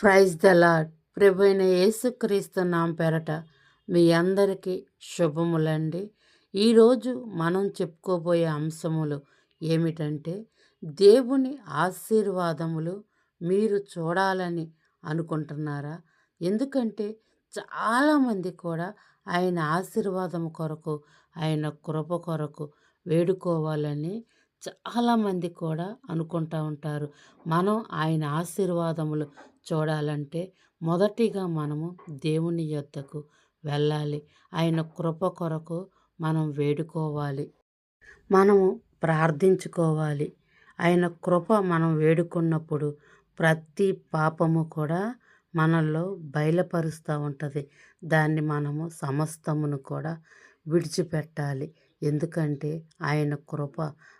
Praise the lord ప్రభు అయిన యేసుక్రీస్తు నామ పేరట మీ అందరికీ శుభములండి. ఈరోజు మనం చెప్పుకోబోయే అంశములు ఏమిటంటే దేవుని ఆశీర్వాదములు మీరు చూడాలని అనుకుంటున్నారా? ఎందుకంటే చాలామంది కూడా ఆయన ఆశీర్వాదం కొరకు ఆయన కృప కొరకు వేడుకోవాలని చాలామంది కూడా అనుకుంటూ ఉంటారు. మనం ఆయన ఆశీర్వాదములు చూడాలంటే మొదటిగా మనము దేవుని యొద్దకు వెళ్ళాలి. ఆయన కృప కొరకు మనం వేడుకోవాలి. మనము ప్రార్థించుకోవాలి. ఆయన కృప మనం వేడుకున్నప్పుడు ప్రతి పాపము కూడా మనల్లో బయలుపరుస్తూ ఉంటుంది. దాన్ని మనము సమస్తమును కూడా విడిచిపెట్టాలి. ఎందుకంటే ఆయన కృప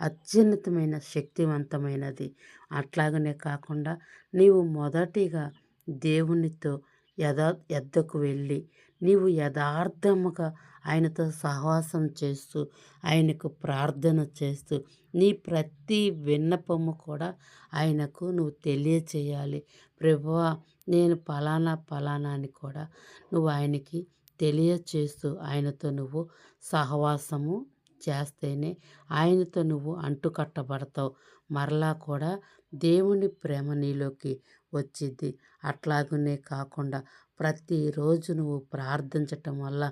అత్యున్నతమైన శక్తివంతమైనది. అట్లాగనే కాకుండా నీవు మొదటిగా దేవునితో యథా ఎద్దకు వెళ్ళి నీవు యథార్థముగా ఆయనతో సహవాసం చేస్తూ ఆయనకు ప్రార్థన చేస్తూ నీ ప్రతి విన్నపము కూడా ఆయనకు నువ్వు తెలియచేయాలి. ప్రభువా నేను పలానా పలానా అని కూడా నువ్వు ఆయనకి తెలియచేస్తూ ఆయనతో నువ్వు సహవాసము చేస్తేనే ఆయనతో నువ్వు అంటుకట్టబడతావు. మరలా కూడా దేవుని ప్రేమ నీలోకి వచ్చిద్ది. అట్లాగనే కాకుండా ప్రతిరోజు నువ్వు ప్రార్థించటం వల్ల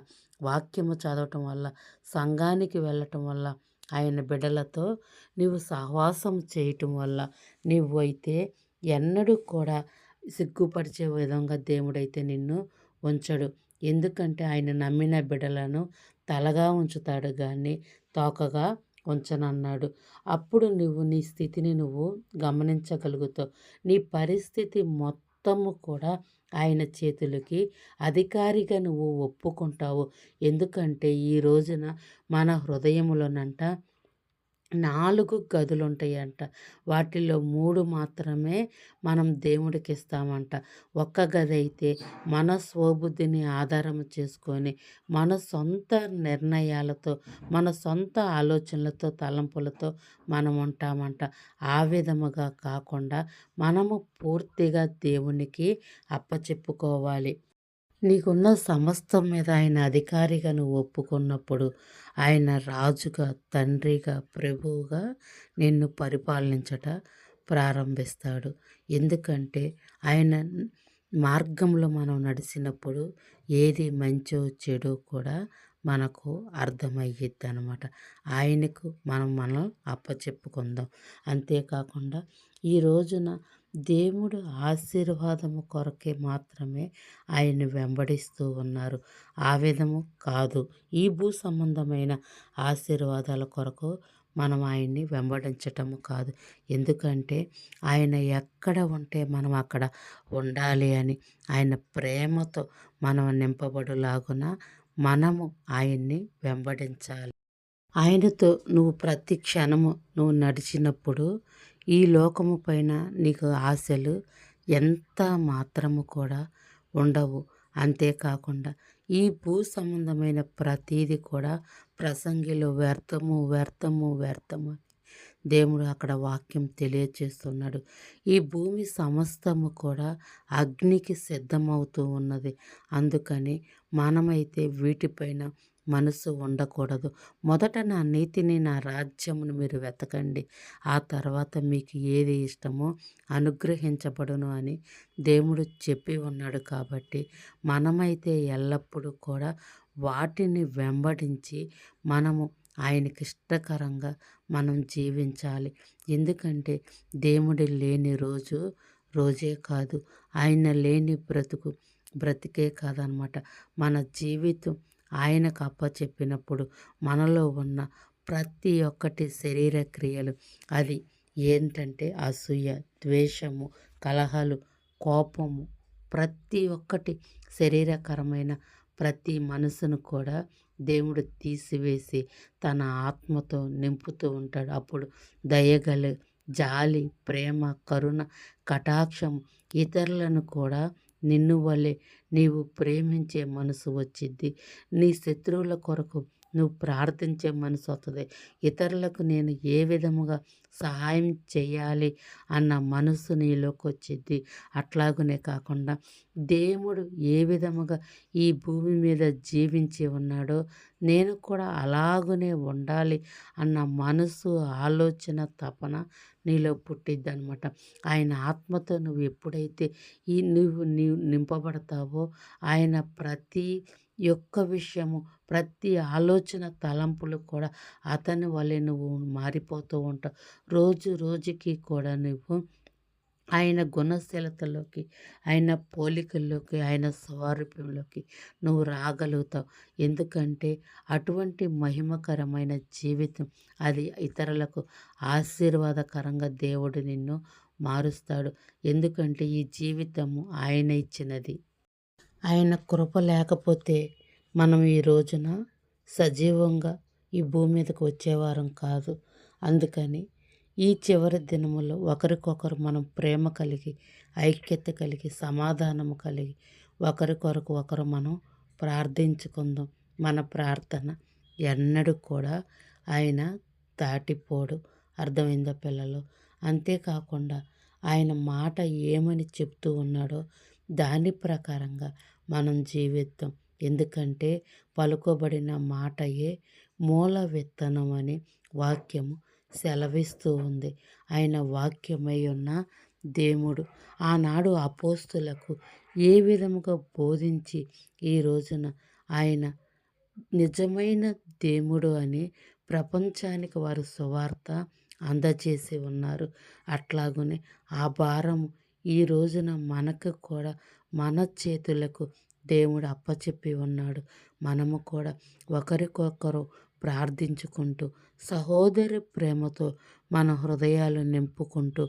వాక్యము చదవటం వల్ల సంఘానికి వెళ్ళటం వల్ల ఆయన బిడ్డలతో నీవు సహవాసం చేయటం వల్ల నువ్వు అయితే ఎన్నడూ కూడా సిగ్గుపరిచే విధంగా దేవుడైతే నిన్ను ఉంచడు. ఎందుకంటే ఆయన నమ్మిన బిడ్డలను తలగా ఉంచుతాడు కానీ తోకగా ఉంచనన్నాడు. అప్పుడు నువ్వు నీ స్థితిని నువ్వు గమనించగలుగుతావు. నీ పరిస్థితి మొత్తము కూడా ఆయన చేతులకి అధికారిగా నువ్వు ఒప్పుకుంటావు. ఎందుకంటే ఈ రోజున మన హృదయములోనంట నాలుగు గదులు ఉంటాయంట వాటిల్లో మూడు మాత్రమే మనం దేవుడికి ఇస్తామంట ఒక్క గది అయితే మన స్వబుద్ధిని ఆధారం చేసుకొని మన సొంత నిర్ణయాలతో మన సొంత ఆలోచనలతో తలంపులతో మనం ఉంటామంట. ఆ విధముగా కాకుండా మనము పూర్తిగా దేవునికి అప్పచెప్పుకోవాలి. నీకున్న సమస్తం మీద ఆయన అధికారిగా నువ్వు ఒప్పుకున్నప్పుడు ఆయన రాజుగా తండ్రిగా ప్రభువుగా నిన్ను పరిపాలించట ప్రారంభిస్తాడు. ఎందుకంటే ఆయన మార్గంలో మనం నడిచినప్పుడు ఏది మంచో చెడో కూడా మనకు అర్థమయ్యిద్ది అనమాట ఆయనకు మనం మనం అప్పచెప్పుకుందాం. అంతేకాకుండా ఈ రోజున దేవుడు ఆశీర్వాదము కొరకే మాత్రమే ఆయన్ని వెంబడిస్తూ ఉన్నారు. ఆ విధము కాదు. ఈ భూ సంబంధమైన ఆశీర్వాదాల కొరకు మనం ఆయన్ని వెంబడించటము కాదు. ఎందుకంటే ఆయన ఎక్కడ ఉంటే మనం అక్కడ ఉండాలి అని ఆయన ప్రేమతో మనం నింపబడులాగున మనము ఆయన్ని వెంబడించాలి. ఆయనతో నువ్వు ప్రతి క్షణము నువ్వు నడిచినప్పుడు ఈ లోకము పైన నీకు ఆశలు ఎంత మాత్రము కూడా ఉండవు. అంతేకాకుండా ఈ భూ సంబంధమైన ప్రతీది కూడా ప్రసంగిలో వ్యర్థము వ్యర్థము వ్యర్థము దేవుడు అక్కడ వాక్యం తెలియచేస్తున్నాడు. ఈ భూమి సమస్తము కూడా అగ్నికి సిద్ధమవుతూ ఉన్నది. అందుకని మనమైతే వీటిపైన మనసు ఉండకూడదు. మొదట నా నీతిని నా రాజ్యమును మీరు వెతకండి. ఆ తర్వాత మీకు ఏది ఇష్టమో అనుగ్రహించబడును అని దేవుడు చెప్పి ఉన్నాడు కాబట్టి మనమైతే ఎల్లప్పుడూ కూడా వాటిని వెంబడించి మనము ఆయనకి ఇష్టకరంగా మనం జీవించాలి. ఎందుకంటే దేవుడి లేని రోజు రోజే కాదు. ఆయన లేని బ్రతుకు బ్రతికే కాదనమాట. మన జీవితం ఆయనకు అప్పచెప్పినప్పుడు మనలో ఉన్న ప్రతి ఒక్కటి శరీర క్రియలు. అది ఏంటంటే అసూయ ద్వేషము కలహాలు కోపము. ప్రతి ఒక్కటి శరీరకరమైన ప్రతి మనసును కూడా దేవుడు తీసివేసి తన ఆత్మతో నింపుతూ ఉంటాడు. అప్పుడు దయగలు జాలి ప్రేమ కరుణ కటాక్షం ఇతరులను కూడా నిన్ను వల్లే నీవు ప్రేమించే మనసు వచ్చిద్ది నీ శత్రువుల కొరకు నువ్వు ప్రార్థించే మనసు వస్తుంది ఇతరులకు నేను ఏ విధముగా సహాయం చేయాలి అన్న మనసు నీలోకి వచ్చింది అట్లాగనే కాకుండా దేవుడు ఏ విధముగా ఈ భూమి మీద జీవించి ఉన్నాడో నేను కూడా అలాగనే ఉండాలి అన్న మనసు ఆలోచన తపన నీలో పుట్టిద్ది అనమాట ఆయన ఆత్మతో నువ్వు ఎప్పుడైతే ఈ నువ్వు నీవు నింపబడతావో ఆయన ప్రతి యొక్క విషయము ప్రతి ఆలోచన తలంపులు కూడా అతని వలె నువ్వు మారిపోతూ ఉంటావు. రోజు రోజుకి కూడా నువ్వు ఆయన గుణశీలతలోకి ఆయన పోలికల్లోకి ఆయన స్వారూప్యంలోకి నువ్వు రాగలుగుతావు. ఎందుకంటే అటువంటి మహిమకరమైన జీవితం అది ఇతరులకు ఆశీర్వాదకరంగా దేవుడు నిన్ను మారుస్తాడు. ఎందుకంటే ఈ జీవితము ఆయన ఇచ్చినది. ఆయన కృప లేకపోతే మనం ఈ రోజున సజీవంగా ఈ భూమి మీదకి వచ్చేవారం కాదు. అందుకని ఈ చివరి దినములో ఒకరికొకరు మనం ప్రేమ కలిగి ఐక్యత కలిగి సమాధానము కలిగి ఒకరికొరకు ఒకరు మనం ప్రార్థించుకుందాం. మన ప్రార్థన ఎన్నడూ కూడా ఆయన దాటిపోడు. అర్థమైందా పిల్లలు? అంతేకాకుండా ఆయన మాట ఏమని చెప్తూ ఉన్నాడో దాని ప్రకారంగా మనం జీవిద్దాం ఎందుకంటే పలుకోబడిన మాటయే మూల విత్తనం అని వాక్యము సెలవిస్తూ ఉంది. ఆయన వాక్యమై ఉన్న దేవుడు ఆనాడు అపోస్తులకు ఏ విధముగా బోధించి ఈ రోజున ఆయన నిజమైన దేవుడు అని ప్రపంచానికి వారు సువార్త అందజేసి ఉన్నారు. అట్లాగనే ఆ భారం ఈ రోజున మనకు కూడా మన చేతులకు దేవుడు అప్పచెప్పి ఉన్నాడు. మనము కూడా ఒకరికొకరు ప్రార్థించుకుంటూ సహోదరి ప్రేమతో మన హృదయాలు నింపుకుంటూ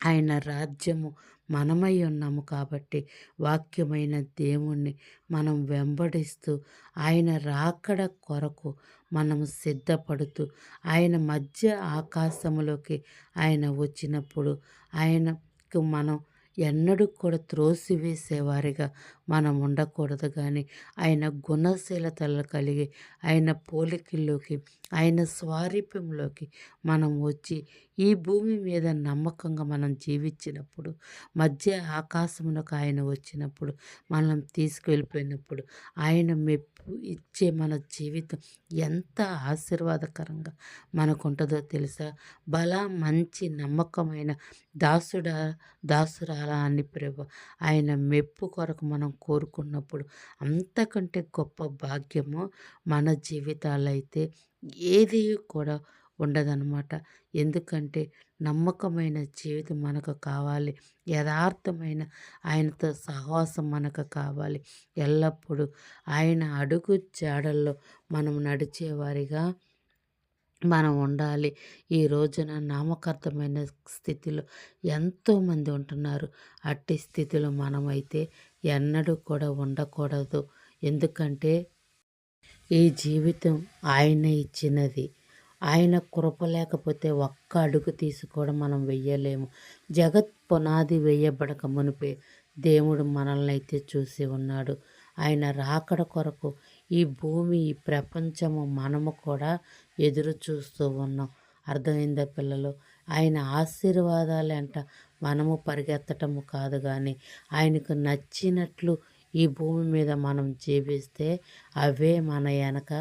ఆయన రాజ్యము మనమై ఉన్నాము కాబట్టి వాక్యమైన దేవుణ్ణి మనం వెంబడిస్తూ ఆయన రాకడ కొరకు మనము సిద్ధపడుతూ ఆయన మధ్య ఆకాశములోకి ఆయన వచ్చినప్పుడు ఆయన మనం ఎన్నడూ కూడా త్రోసివేసేవారిగా మనం ఉండకూడదు కానీ ఆయన గుణశీలతలు కలిగి ఆయన పోలికల్లోకి ఆయన స్వారీప్యంలోకి మనం వచ్చి ఈ భూమి మీద నమ్మకంగా మనం జీవించినప్పుడు మధ్య ఆకాశమునకు ఆయన వచ్చినప్పుడు మనం తీసుకువెళ్ళిపోయినప్పుడు ఆయన మెప్పు ఇచ్చే మన జీవితం ఎంత ఆశీర్వాదకరంగా మనకు ఉంటుందో తెలుసా? బల మంచి నమ్మకమైన దాసుడా దాసురాలా అని ప్రభు ఆయన మెప్పు కొరకు మనం కోరుకున్నప్పుడు అంతకంటే గొప్ప భాగ్యము మన జీవితాలైతే ఏది కూడా ఉండదన్నమాట. ఎందుకంటే నమ్మకమైన జీవితం మనకు కావాలి. యథార్థమైన ఆయనతో సహవాసం మనకు కావాలి. ఎల్లప్పుడూ ఆయన అడుగు జాడల్లో మనం నడిచేవారిగా మనం ఉండాలి. ఈ రోజున నామకార్థమైన స్థితిలో ఎంతోమంది ఉంటున్నారు. అట్టి స్థితిలో మనమైతే ఎన్నడూ కూడా ఉండకూడదు. ఎందుకంటే ఈ జీవితం ఆయన ఇచ్చినది. ఆయన కృప లేకపోతే ఒక్క అడుగు తీసుకోవడం మనం వెయ్యలేము. జగత్ పునాది వేయబడక మునిపే దేవుడు మనల్ని అయితే చూసి ఉన్నాడు. ఆయన రాకడ కొరకు ఈ భూమి ఈ ప్రపంచము మనము కూడా ఎదురు చూస్తూ ఉన్నాం. అర్థమైందా పిల్లలు? ఆయన ఆశీర్వాదాలు అంట మనము పరిగెత్తటము కాదు కానీ ఆయనకు నచ్చినట్లు ఈ భూమి మీద మనం జీవిస్తే అవే మన వెనక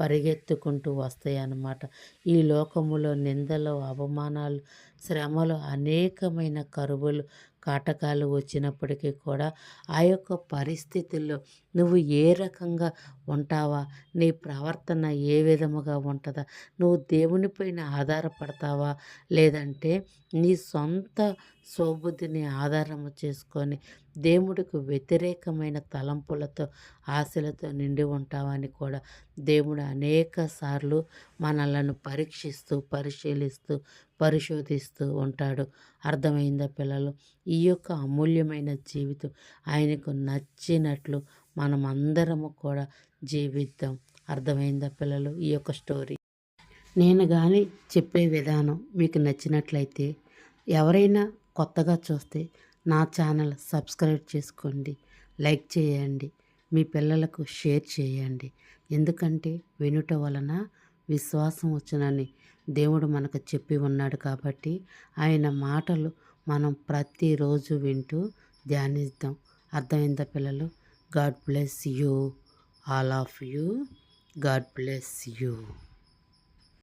పరిగెత్తుకుంటూ వస్తాయన్నమాట. ఈ లోకములో నిందలు అవమానాలు శ్రమలు అనేకమైన కరువులు కాటకాలు వచ్చినప్పటికీ కూడా ఆ యొక్క పరిస్థితుల్లో నువ్వు ఏ రకంగా ఉంటావా? నీ ప్రవర్తన ఏ విధముగా ఉంటుందా? నువ్వు దేవునిపైన ఆధారపడతావా? లేదంటే నీ సొంత సోబుద్ధిని ఆధారము చేసుకొని దేవుడికి వ్యతిరేకమైన తలంపులతో ఆశలతో నిండి ఉంటావని కూడా దేవుడు అనేక సార్లు మనలను పరీక్షిస్తూ పరిశీలిస్తూ పరిశోధిస్తూ ఉంటాడు. అర్థమైందా పిల్లలు? ఈ యొక్క అమూల్యమైన జీవితం ఆయనకు నచ్చినట్లు మనం అందరము కూడా జీవిద్దాం. అర్థమైందా పిల్లలు? ఈ యొక్క స్టోరీ. నేను కానీ చెప్పే విధానం మీకు నచ్చినట్లయితే ఎవరైనా కొత్తగా చూస్తే నా ఛానల్ సబ్స్క్రైబ్ చేసుకోండి. లైక్ చేయండి. మీ పిల్లలకు షేర్ చేయండి. ఎందుకంటే వినుట వలన విశ్వాసం వచ్చునని దేవుడు మనకు చెప్పి ఉన్నాడు కాబట్టి ఆయన మాటలు మనం ప్రతిరోజు వింటూ ధ్యానిద్దాం. అర్థమైందా పిల్లలు? God bless you, all of you. God bless you.